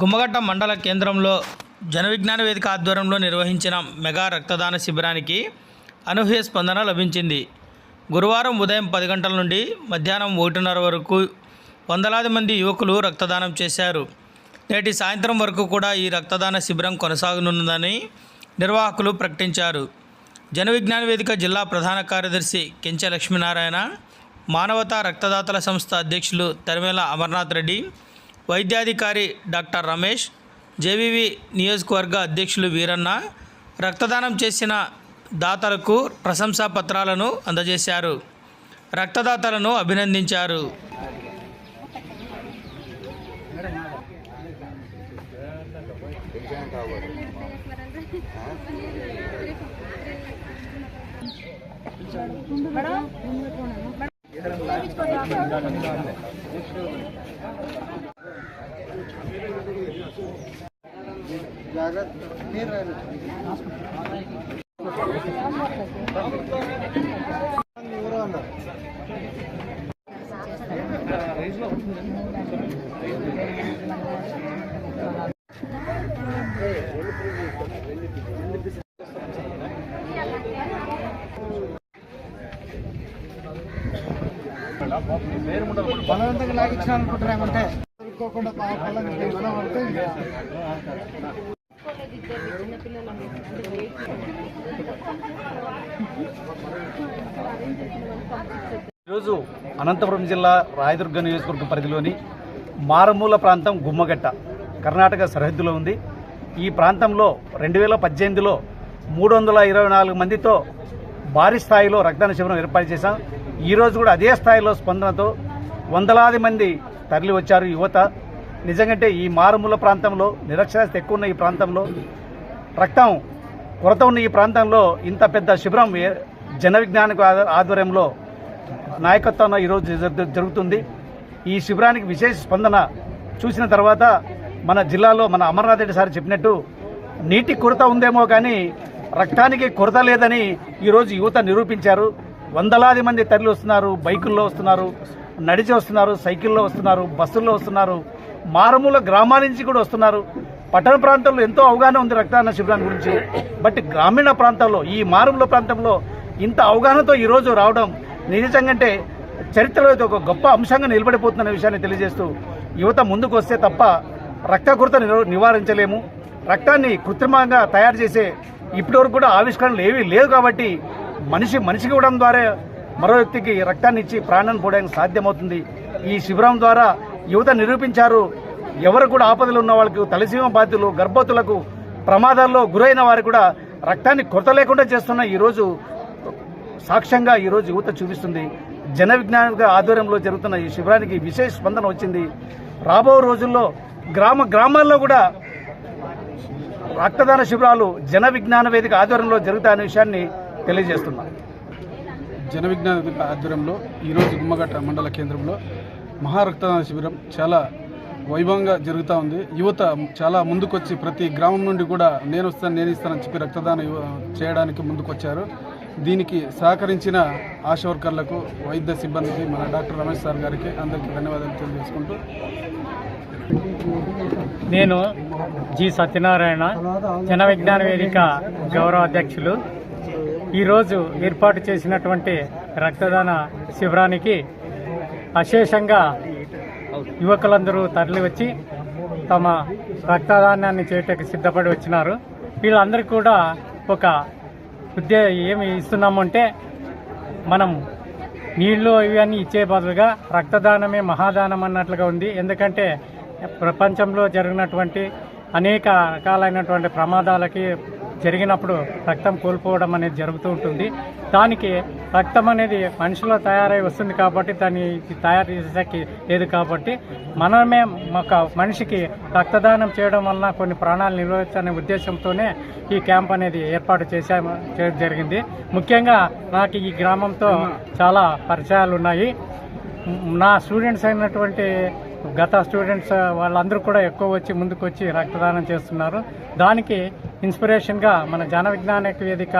గుమ్మగట్ట మండల కేంద్రంలో జనవిజ్ఞాన వేదిక ఆధ్వర్యంలో నిర్వహించిన మెగా రక్తదాన శిబిరానికి అనూహ్య స్పందన లభించింది. గురువారం ఉదయం పది గంటల నుండి మధ్యాహ్నం ఒకటిన్నర వరకు వందలాది మంది యువకులు రక్తదానం చేశారు. నేటి సాయంత్రం వరకు కూడా ఈ రక్తదాన శిబిరం కొనసాగనున్నదని నిర్వాహకులు ప్రకటించారు. జనవిజ్ఞాన వేదిక జిల్లా ప్రధాన కార్యదర్శి కెంచె లక్ష్మీనారాయణ మానవతా రక్తదాతల సంస్థ అధ్యక్షులు తరిమేల అమర్నాథ్ రెడ్డి వైద్యాధికారి డాక్టర్ రమేష్ జేవీవి నియోజకవర్గ అధ్యక్షులు వీరన్న రక్తదానం చేసిన దాతలకు ప్రశంసా పత్రాలను అందజేశారు. రక్తదాతలను అభినందించారు. బలవంతంగా లాగించాలనుకుంటున్నామంటే. అనుకోకుండా పాపాలని అంటే ఈరోజు అనంతపురం జిల్లా రాయదుర్గ నియోజకవర్గం పరిధిలోని మారుమూల ప్రాంతం గుమ్మగట్ట కర్ణాటక సరిహద్దులో ఉంది. ఈ ప్రాంతంలో రెండు వేల పద్దెనిమిదిలో మూడు వందల ఇరవై నాలుగు మందితో భారీ స్థాయిలో రక్తదాన శిబిరం ఏర్పాటు చేశాం. ఈరోజు కూడా అదే స్థాయిలో స్పందనతో వందలాది మంది తరలి వచ్చారు యువత. నిజంగంటే ఈ మారుమూల ప్రాంతంలో నిరక్షరాస్యత ఎక్కువ ఉన్న ఈ ప్రాంతంలో రక్తం కొరత ఉన్న ఈ ప్రాంతంలో ఇంత పెద్ద శిబిరం జన విజ్ఞానిక ఆధ్వర్యంలో నాయకత్వంలో ఈరోజు జరుగుతుంది. ఈ శిబిరానికి విశేష స్పందన చూసిన తర్వాత మన జిల్లాలో మన అమర్నాథ్ రెడ్డి సార్ చెప్పినట్టు నీటి కొరత ఉందేమో కానీ రక్తానికి కొరత లేదని ఈరోజు యువత నిరూపించారు. వందలాది మంది తరలి వస్తున్నారు బైకుల్లో వస్తున్నారు నడిచి వస్తున్నారు సైకిల్లో వస్తున్నారు బస్సుల్లో వస్తున్నారు. మారుమూల గ్రామాల నుంచి కూడా వస్తున్నారు. పట్టణ ప్రాంతంలో ఎంతో అవగాహన ఉంది రక్తదాన శిబిరాన్ని గురించి. బట్ గ్రామీణ ప్రాంతాల్లో ఈ మారుమూల ప్రాంతంలో ఇంత అవగాహనతో ఈరోజు రావడం నిజంగంటే చరిత్రలో ఒక గొప్ప అంశంగా నిలబడిపోతున్న విషయాన్ని తెలియజేస్తూ యువత ముందుకు వస్తే తప్ప రక్త కొరత నివారించలేము. రక్తాన్ని కృత్రిమంగా తయారు చేసే ఇప్పటివరకు కూడా ఆవిష్కరణలు ఏవీ లేవు కాబట్టి మనిషి మనిషికి ఇవ్వడం ద్వారా మరో వ్యక్తికి రక్తాన్ని ఇచ్చి ప్రాణాన్ని పోవడానికి సాధ్యమవుతుంది. ఈ శిబిరం ద్వారా యువత నిరూపించారు. ఎవరు కూడా ఆపదలు ఉన్న వాళ్ళకు తలసీమ బాధితులు గర్భవతులకు ప్రమాదాల్లో గురైన వారు కూడా రక్తాన్ని కొరత లేకుండా చేస్తున్న ఈరోజు సాక్ష్యంగా ఈరోజు యువత చూపిస్తుంది. జన విజ్ఞానిక ఆధ్వర్యంలో జరుగుతున్న ఈ శిబిరానికి విశేష స్పందన వచ్చింది. రాబో రోజుల్లో గ్రామ గ్రామాల్లో కూడా రక్తదాన శిబిరాలు జన విజ్ఞాన వేదిక ఆధ్వర్యంలో జరుగుతాయనే విషయాన్ని తెలియజేస్తున్నాను జన విజ్ఞాన వేదిక ఆధ్వర్యంలో ఈరోజు గుమ్మగట్ట మండల కేంద్రంలో మహారక్తదాన శిబిరం చాలా వైభవంగా జరుగుతూ ఉంది. యువత చాలా ముందుకొచ్చి ప్రతి గ్రామం నుండి కూడా నేను వస్తాను నేను ఇస్తానని చెప్పి రక్తదానం చేయడానికి ముందుకొచ్చారు. దీనికి సహకరించిన ఆశా వర్కర్లకు వైద్య సిబ్బందికి మన డాక్టర్ రమేష్ సార్ గారికి అందరికీ ధన్యవాదాలు తెలియజేసుకుంటూ. నేను జి సత్యనారాయణ జన విజ్ఞాన వేదిక గౌరవ అధ్యక్షులు. ఈరోజు ఏర్పాటు చేసినటువంటి రక్తదాన శిబిరానికి అశేషంగా యువకులందరూ తరలి వచ్చి తమ రక్తదానాన్ని చేయటకు సిద్ధపడి వచ్చినారు. వీళ్ళందరికీ కూడా ఒక ఉద్దే ఏమి ఇస్తున్నామంటే మనం నీళ్ళు ఇవన్నీ ఇచ్చే బదులుగా రక్తదానమే మహాదానం అన్నట్లుగా ఉంది. ఎందుకంటే ప్రపంచంలో జరిగినటువంటి అనేక రకాలైనటువంటి ప్రమాదాలకి జరిగినప్పుడు రక్తం కోల్పోవడం అనేది జరుగుతూ ఉంటుంది. దానికి రక్తం అనేది మనిషిలో తయారై వస్తుంది కాబట్టి దాన్ని తయారు చేసేకి లేదు కాబట్టి మనమే ఒక మనిషికి రక్తదానం చేయడం వలన కొన్ని ప్రాణాలు నిలవచ్చనే ఉద్దేశంతోనే ఈ క్యాంప్ అనేది ఏర్పాటు చేశాము జరిగింది. ముఖ్యంగా నాకు ఈ గ్రామంతో చాలా పరిచయాలు ఉన్నాయి. నా స్టూడెంట్స్ అయినటువంటి గత స్టూడెంట్స్ వాళ్ళందరూ కూడా ఎక్కువ వచ్చి ముందుకు వచ్చి రక్తదానం చేస్తున్నారు. దానికి ఇన్స్పిరేషన్గా మన జన విజ్ఞానిక వేదిక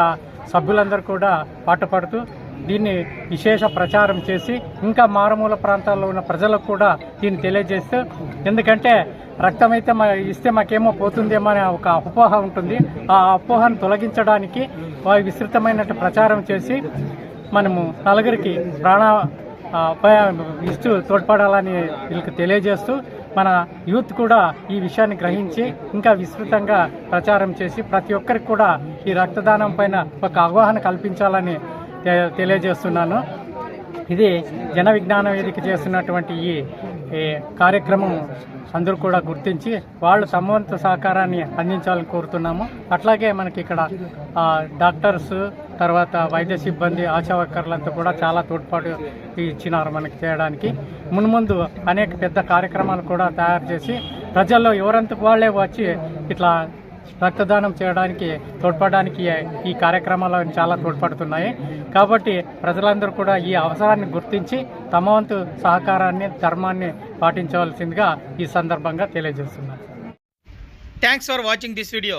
సభ్యులందరూ కూడా పాటుపడుతూ దీన్ని విశేష ప్రచారం చేసి ఇంకా మారుమూల ప్రాంతాల్లో ఉన్న ప్రజలకు కూడా దీన్ని తెలియజేస్తూ ఎందుకంటే రక్తం అయితే మా ఇస్తే మాకేమో పోతుందేమో అనే ఒక అపోహ ఉంటుంది. ఆ అపోహను తొలగించడానికి వారి విస్తృతమైన ప్రచారం చేసి మనము నలుగురికి ప్రాణ ఇస్తూ తోడ్పడాలని వీళ్ళకి తెలియజేస్తూ మన యూత్ కూడా ఈ విషయాన్ని గ్రహించి ఇంకా విస్తృతంగా ప్రచారం చేసి ప్రతి ఒక్కరికి కూడా ఈ రక్తదానం పైన ఒక అవగాహన కల్పించాలని తె- తెలియజేస్తున్నాను. ఇది జన విజ్ఞాన వేదిక చేస్తున్నటువంటి ఈ కార్యక్రమం అందరూ కూడా గుర్తించి వాళ్ళు సమవంత సహకారాన్ని అందించాలని కోరుతున్నాము. అట్లాగే మనకి ఇక్కడ డాక్టర్స్ తర్వాత వైద్య సిబ్బంది ఆశా వర్కర్లంతా కూడా చాలా తోడ్పాటు ఇచ్చినారు మనకి చేయడానికి. మున్ముందు అనేక పెద్ద కార్యక్రమాలు కూడా తయారు చేసి ప్రజల్లో ఎవరంతకు వాళ్ళే వచ్చి ఇట్లా రక్తదానం చేయడానికి తోడ్పడడానికి ఈ కార్యక్రమాలు చాలా తోడ్పడుతున్నాయి. కాబట్టి ప్రజలందరూ కూడా ఈ అవసరాన్ని గుర్తించి తమ వంతు సహకారాన్ని ధర్మాన్ని పాటించవలసిందిగా ఈ సందర్భంగా తెలియజేస్తున్నారు. Thanks for watching this video